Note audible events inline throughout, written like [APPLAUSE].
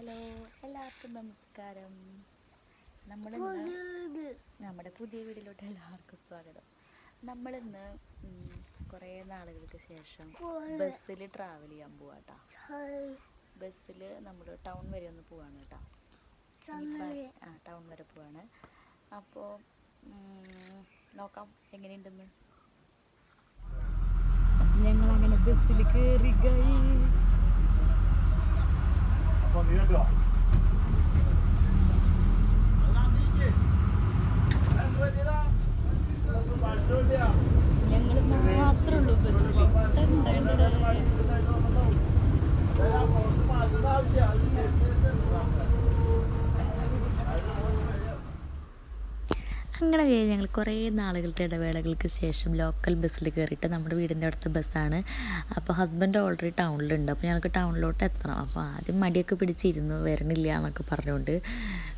Hello എല്ലാവർക്കും നമസ്കാരം. നമ്മൾ നമ്മുടെ പുതിയ വീട്ടിലോട്ട് എല്ലാവർക്കും സ്വാഗതം. നമ്മളിന്ന് കുറേ നാളുകൾക്ക് ശേഷം ബസ്സിൽ ട്രാവൽ ചെയ്യാൻ പോവാ കേട്ടാ ബസ്സിൽ നമ്മൾ ടൗൺ വരെ ഒന്ന് പോവാണ് കേട്ടോ. ആ ടൗൺ വരെ പോവാണ്. അപ്പോൾ നോക്കാം എങ്ങനെയുണ്ടെന്ന്. ഞങ്ങൾ അങ്ങനെ ബസ്സിൽ കയറി ഗൈസ് നീ കണ്ടോ? ഞങ്ങൾ മാത്രമേ ഉള്ളൂ ബസ്സിൽ അങ്ങനെ കഴിഞ്ഞ് ഞങ്ങൾ കുറേ നാളുകളുടെ ഇടവേളകൾക്ക് ശേഷം ലോക്കൽ ബസ്സിൽ കയറിയിട്ട് നമ്മുടെ വീടിന്റെ അടുത്ത ബസ്സാണ് അപ്പോൾ ഹസ്ബൻഡ് ഓൾറെഡി ടൗണിലുണ്ട് അപ്പോൾ ഞങ്ങൾക്ക് ടൗണിലോട്ട് എത്തണം. അപ്പോൾ ആദ്യം മടിയൊക്കെ പിടിച്ചിരുന്നു. വരണില്ല എന്നൊക്കെ പറഞ്ഞുകൊണ്ട്.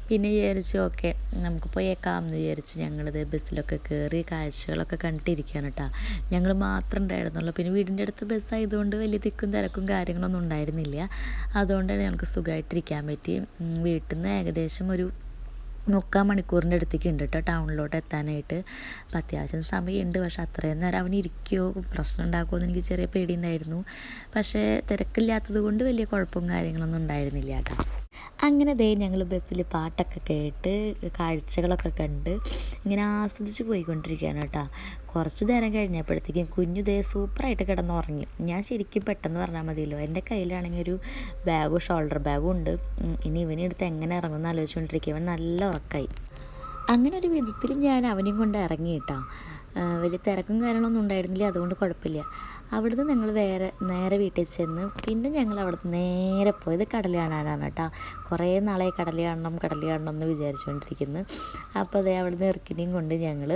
പിന്നെ വിചാരിച്ചു ഓക്കെ നമുക്ക് പോയേക്കാം എന്ന് വിചാരിച്ച് ഞങ്ങളിത് ബസ്സിലൊക്കെ കയറി കാഴ്ചകളൊക്കെ കണ്ടിരിക്കുകയാണ് കേട്ടോ. ഞങ്ങൾ മാത്രം ഉണ്ടായിരുന്നുള്ളൂ. പിന്നെ വീടിന്റെ അടുത്ത് ബസ്സായതുകൊണ്ട് വലിയ തിക്കും തിരക്കും കാര്യങ്ങളൊന്നും ഉണ്ടായിരുന്നില്ല. അതുകൊണ്ട് തന്നെ ഞങ്ങൾക്ക് സുഖമായിട്ടിരിക്കാൻ പറ്റി. വീട്ടിൽ നിന്ന് ഏകദേശം ഒരു മുക്കാൽ മണിക്കൂറിന്റെ അടുത്തേക്ക് ഉണ്ട് കേട്ടോ ടൗണിലോട്ട് എത്താനായിട്ട്. അപ്പം അത്യാവശ്യം സമയമുണ്ട്. പക്ഷേ അത്രയും നേരം അവൻ ഇരിക്കുമോ പ്രശ്നം ഉണ്ടാക്കുമോ എന്ന് എനിക്ക് ചെറിയ പേടിയുണ്ടായിരുന്നു പക്ഷേ തിരക്കില്ലാത്തത് കൊണ്ട് വലിയ കുഴപ്പവും കാര്യങ്ങളൊന്നും ഉണ്ടായിരുന്നില്ല കേട്ടോ. അങ്ങനെ ദേ ഞങ്ങൾ ബസ്സിൽ പാട്ടൊക്കെ കേട്ട് കാഴ്ചകളൊക്കെ കണ്ട് ഇങ്ങനെ ആസ്വദിച്ച് പോയിക്കൊണ്ടിരിക്കുകയാണ് കേട്ടോ. കുറച്ച് നേരം കഴിഞ്ഞപ്പോഴത്തേക്കും കുഞ്ഞു ദേ സൂപ്പറായിട്ട് കിടന്നുറങ്ങി. ഞാൻ ശരിക്കും പെട്ടെന്ന് പറഞ്ഞാൽ മതിയല്ലോ. എന്റെ കയ്യിലാണെങ്കിൽ ഒരു ബാഗും ഷോൾഡർ ബാഗും ഉണ്ട്. ഇനി ഇവനെടുത്ത് എങ്ങനെ ഇറങ്ങുമെന്ന് ആലോചിച്ചുകൊണ്ടിരിക്കുക അവൻ നല്ല ഉറക്കായി. അങ്ങനെ ഒരു വിധത്തിൽ ഞാൻ അവനെയും കൊണ്ട് ഇറങ്ങി കേട്ടോ. വലിയ തിരക്കും കാര്യങ്ങളൊന്നും ഉണ്ടായിരുന്നില്ല അതുകൊണ്ട് കുഴപ്പമില്ല. അവിടുന്ന് ഞങ്ങൾ വേറെ നേരെ വീട്ടിൽ ചെന്ന് പിന്നെ ഞങ്ങൾ അവിടുന്ന് നേരെ പോയത് കടൽ കാണാനാണ് കേട്ടോ. കുറേ നാളെ കടൽ കാണണം കടൽ കാണണം എന്ന് വിചാരിച്ചുകൊണ്ടിരിക്കുന്നു. അപ്പോൾ അതേ അവിടുന്ന് ഇറക്കിനെയും കൊണ്ട് ഞങ്ങൾ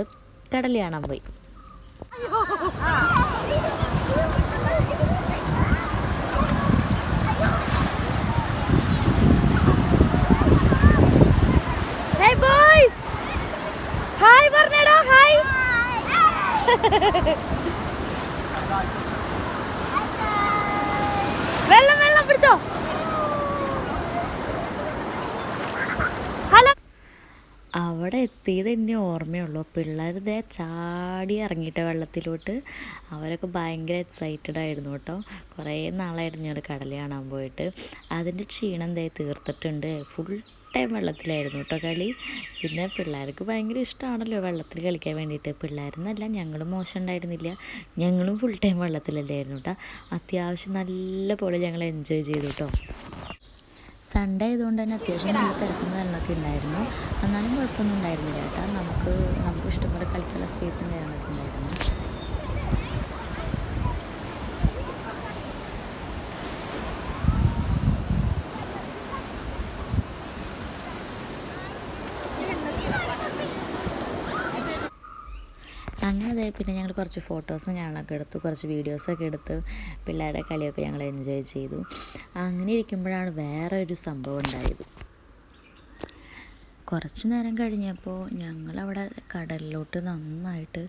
കടൽ കാണാൻ പോയി. [LAUGHS] വെള്ളം വെള്ളം പിടിച്ചോ. ഹലോ. അവിടെ എത്തിയത് എന്നെ ഓർമ്മയുള്ളൂ. പിള്ളേർ ദേ ചാടി ഇറങ്ങിയിട്ട് വെള്ളത്തിലോട്ട്. അവരൊക്കെ ഭയങ്കര എക്സൈറ്റഡ് ആയിരുന്നു കേട്ടോ. കുറേ നാളായിരുന്നു ഞാൻ കടൽ കാണാൻ പോയിട്ട്. അതിന്റെ ക്ഷീണം ദേ തീർത്തിട്ടുണ്ട്. ഫുൾ ടൈം വെള്ളത്തിലായിരുന്നു കേട്ടോ കളി. പിന്നെ പിള്ളേർക്ക് ഭയങ്കര ഇഷ്ടമാണല്ലോ വെള്ളത്തിൽ കളിക്കാൻ വേണ്ടിയിട്ട്. പിള്ളേരെന്നല്ല ഞങ്ങളും മോശം ഉണ്ടായിരുന്നില്ല ഞങ്ങളും ഫുൾ ടൈം വെള്ളത്തിലല്ലായിരുന്നു കേട്ടോ അത്യാവശ്യം നല്ല പോലെ ഞങ്ങൾ എൻജോയ് ചെയ്തു കേട്ടോ സൺഡേ ആയതുകൊണ്ട് തന്നെ അത്യാവശ്യം നല്ല തിരക്കും കാര്യങ്ങളൊക്കെ ഉണ്ടായിരുന്നു. എന്നാലും കുഴപ്പമൊന്നും ഉണ്ടായിരുന്നില്ല കേട്ടോ നമുക്ക് നമുക്ക് ഇഷ്ടംപോലെ കളിക്കാനുള്ള സ്പേസും കാര്യങ്ങളൊക്കെ ഉണ്ടായിരുന്നു. അങ്ങനെ പിന്നെ ഞങ്ങൾ കുറച്ച് ഫോട്ടോസും ഞങ്ങളൊക്കെ എടുത്തു. കുറച്ച് വീഡിയോസൊക്കെ എടുത്ത്. പിള്ളേരുടെ കളിയൊക്കെ ഞങ്ങൾ എൻജോയ് ചെയ്തു. അങ്ങനെ ഇരിക്കുമ്പോഴാണ് വേറെ ഒരു സംഭവം ഉണ്ടായത്. കുറച്ച് നേരം കഴിഞ്ഞപ്പോൾ ഞങ്ങളവിടെ കടലിലോട്ട് നന്നായിട്ട്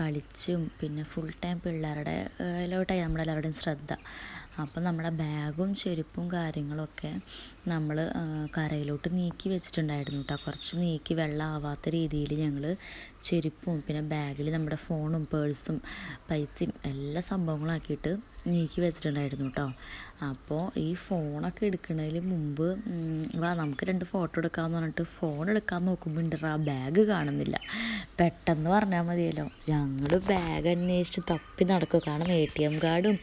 കളിച്ചും പിന്നെ ഫുൾ ടൈം പിള്ളേരുടെ ലോട്ടായി. നമ്മളെല്ലാവരുടെയും ശ്രദ്ധ. അപ്പം നമ്മുടെ ബാഗും ചെരുപ്പും കാര്യങ്ങളൊക്കെ നമ്മൾ കരയിലോട്ട് നീക്കി വെച്ചിട്ടുണ്ടായിരുന്നു കേട്ടോ കുറച്ച് നീക്കി വെള്ളം ആവാത്ത രീതിയിൽ ഞങ്ങൾ ചെരുപ്പും പിന്നെ ബാഗിൽ നമ്മുടെ ഫോണും പേഴ്സും പൈസയും എല്ലാ സംഭവങ്ങളും ആക്കിയിട്ട് നീക്കി വെച്ചിട്ടുണ്ടായിരുന്നു കേട്ടോ അപ്പോൾ ഈ ഫോണൊക്കെ എടുക്കുന്നതിന് മുമ്പ് വാ നമുക്ക് രണ്ട് ഫോട്ടോ എടുക്കാമെന്ന് പറഞ്ഞിട്ട് ഫോൺ എടുക്കാൻ നോക്കുമ്പോൾ ഉണ്ട് ആ ബാഗ് കാണുന്നില്ല. പെട്ടെന്ന് പറഞ്ഞാൽ മതിയല്ലോ. ഞങ്ങൾ ബാഗ് അന്വേഷിച്ച് തപ്പി നടക്കും. കാരണം എ ടി എം കാർഡും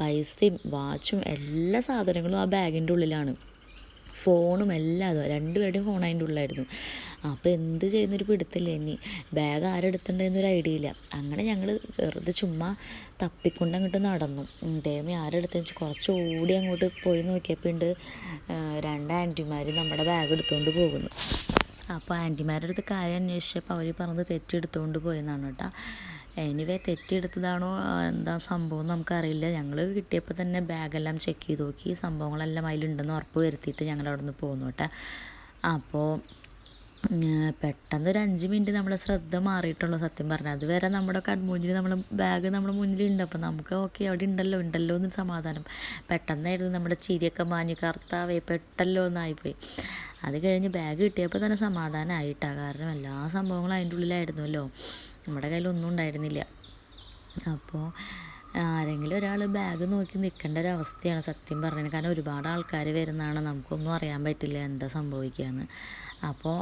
പൈസയും വാച്ചും എല്ലാ സാധനങ്ങളും ആ ബാഗിന്റെ ഉള്ളിലാണ്. ഫോണും എല്ലാം അതും രണ്ടുപേരുടെയും ഫോൺ അതിന്റെ ഉള്ളിലായിരുന്നു. അപ്പോൾ എന്ത് ചെയ്യുന്നൊരു പിടുത്തില്ല ഇനി. ബാഗ് ആരെടുത്തിട്ടുണ്ടെന്നൊരു ഐഡിയ ഇല്ല അങ്ങനെ ഞങ്ങൾ വെറുതെ ചുമ്മാ തപ്പിക്കൊണ്ട് അങ്ങോട്ട് നടന്നു. ദൈവമേ ആരെടുത്തെന്ന് വെച്ചാൽ കുറച്ച് ഓടി അങ്ങോട്ട് പോയി നോക്കിയപ്പോൾ ഉണ്ട് രണ്ട് ആന്റിമാർ നമ്മുടെ ബാഗ് എടുത്തുകൊണ്ട് പോകുന്നു. അപ്പോൾ ആന്റിമാരുടെ അടുത്ത് കാര്യം അന്വേഷിച്ചപ്പോൾ അവർ പറഞ്ഞത് തെറ്റെടുത്തുകൊണ്ട് പോയെന്നാണ് കേട്ടോ. എനിവേ തെറ്റിയെടുത്തതാണോ ആ, എന്താ സംഭവം നമുക്കറിയില്ല. ഞങ്ങൾ കിട്ടിയപ്പോൾ തന്നെ ബാഗെല്ലാം ചെക്ക് ചെയ്ത് നോക്കി. സംഭവങ്ങളെല്ലാം അതിലുണ്ടെന്ന് ഉറപ്പ് വരുത്തിയിട്ട് ഞങ്ങൾ അവിടെ നിന്ന് പോന്നു കേട്ടോ. അപ്പോൾ പെട്ടെന്ന് ഒരു അഞ്ച് മിനിറ്റ് നമ്മുടെ ശ്രദ്ധ മാറിയിട്ടുള്ളൂ സത്യം പറഞ്ഞാൽ അതുവരെ നമ്മുടെ കൺമുന്നിൽ നമ്മൾ ബാഗ് നമ്മുടെ മുന്നിലുണ്ട്. അപ്പോൾ നമുക്ക് ഓക്കെ അവിടെ ഉണ്ടല്ലോ ഉണ്ടല്ലോ എന്ന് സമാധാനം. പെട്ടെന്നായിരുന്നു നമ്മുടെ ചിരിയൊക്കെ മാഞ്ഞ് കറുത്താവേ പെട്ടല്ലോ എന്നായിപ്പോയി. അത് കഴിഞ്ഞ് ബാഗ് കിട്ടിയപ്പോൾ തന്നെ സമാധാനമായിട്ടാണ് കാരണം എല്ലാ സംഭവങ്ങളും അതിന്റെ ഉള്ളിലായിരുന്നല്ലോ. നമ്മുടെ കയ്യിലൊന്നും ഉണ്ടായിരുന്നില്ല. അപ്പോൾ ആരെങ്കിലും ഒരാൾ ബാഗ് നോക്കി നിൽക്കേണ്ട ഒരു അവസ്ഥയാണ് സത്യം പറഞ്ഞത്. കാരണം ഒരുപാട് ആൾക്കാർ വരുന്നതാണ്. നമുക്കൊന്നും അറിയാൻ പറ്റില്ല എന്താ സംഭവിക്കുകയെന്ന് അപ്പോൾ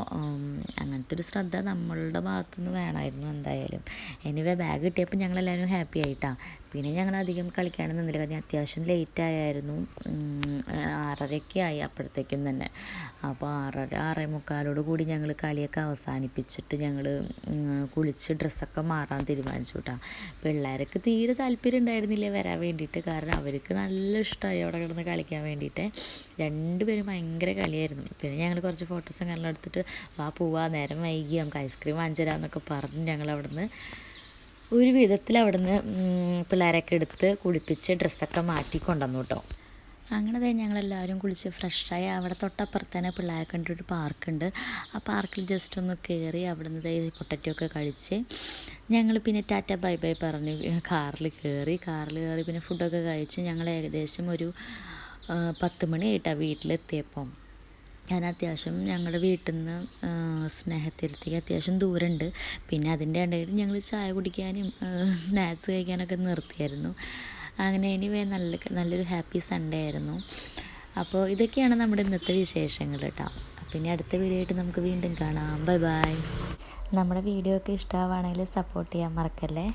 അങ്ങനത്തെ ഒരു ശ്രദ്ധ നമ്മളുടെ ഭാഗത്തുനിന്ന് വേണമായിരുന്നു എന്തായാലും. എനിവേ ബാഗ് കിട്ടിയപ്പോൾ ഞങ്ങളെല്ലാവരും ഹാപ്പി ആയിട്ടാണ് പിന്നെ ഞങ്ങൾ അധികം കളിക്കാനും നിന്നില്ല. കാരണം അത്യാവശ്യം ലേറ്റ് ആയായിരുന്നു. ആറരയ്ക്ക് ആയി അപ്പോഴത്തേക്കും തന്നെ. അപ്പോൾ ആറര ആറേ മുക്കാലോട് കൂടി ഞങ്ങൾ കളിയൊക്കെ അവസാനിപ്പിച്ചിട്ട് ഞങ്ങൾ കുളിച്ച് ഡ്രസ്സൊക്കെ മാറാൻ തീരുമാനിച്ചു കേട്ടോ പിള്ളേർക്ക് തീരെ താല്പര്യം ഉണ്ടായിരുന്നില്ല വരാൻ വേണ്ടിയിട്ട്? കാരണം അവർക്ക് നല്ല ഇഷ്ടമായി അവിടെ കിടന്ന് കളിക്കാൻ വേണ്ടിയിട്ട്. രണ്ടുപേരും ഭയങ്കര കളിയായിരുന്നു. പിന്നെ ഞങ്ങൾ കുറച്ച് ഫോട്ടോസും കാര്യങ്ങളും എടുത്തിട്ട് വാ പോവാ നേരം വൈകി നമുക്ക് ഐസ്ക്രീം വാങ്ങിച്ചു തരാമെന്നൊക്കെ പറഞ്ഞ് ഞങ്ങൾ അവിടുന്ന് ഒരു വിധത്തിൽ അവിടുന്ന് പിള്ളേരൊക്കെ എടുത്ത് കുളിപ്പിച്ച് ഡ്രസ്സൊക്കെ മാറ്റി കൊണ്ടുവന്നു കേട്ടോ. അങ്ങനെ തന്നെ ഞങ്ങളെല്ലാവരും കുളിച്ച് ഫ്രഷായി അവിടെ തൊട്ടപ്പുറത്ത് തന്നെ പിള്ളേരെ കണ്ടൊരു പാർക്കുണ്ട്. ആ പാർക്കിൽ ജസ്റ്റ് ഒന്ന് കയറി അവിടുന്ന് പൊട്ടറ്റോ ഒക്കെ കഴിച്ച് ഞങ്ങൾ പിന്നെ ടാറ്റ ബൈ ബൈ പറഞ്ഞ് കാറിൽ കയറി കാറിൽ കയറി പിന്നെ ഫുഡൊക്കെ കഴിച്ച് ഞങ്ങൾ ഏകദേശം ഒരു പത്ത് മണിയായിട്ടാണ് വീട്ടിലെത്തിയപ്പം. ഞാൻ അത്യാവശ്യം ഞങ്ങളുടെ വീട്ടിൽ നിന്ന് സ്നേഹത്തിരുത്തേക്ക് അത്യാവശ്യം ദൂരമുണ്ട് പിന്നെ അതിന്റെ ഇടയിൽ ഞങ്ങൾ ചായ കുടിക്കാനും സ്നാക്സ് കഴിക്കാനൊക്കെ നിർത്തിയായിരുന്നു. അങ്ങനെ എനിവേ നല്ല നല്ലൊരു ഹാപ്പി സൺഡേ ആയിരുന്നു. അപ്പോൾ ഇതൊക്കെയാണ് നമ്മുടെ ഇന്നത്തെ വിശേഷങ്ങൾ കേട്ടോ പിന്നെ അടുത്ത വീഡിയോ ആയിട്ട് നമുക്ക് വീണ്ടും കാണാം. Bye bye. നമ്മുടെ വീഡിയോ ഒക്കെ ഇഷ്ടമാവുകയാണെങ്കിൽ സപ്പോർട്ട് ചെയ്യാൻ മറക്കല്ലേ?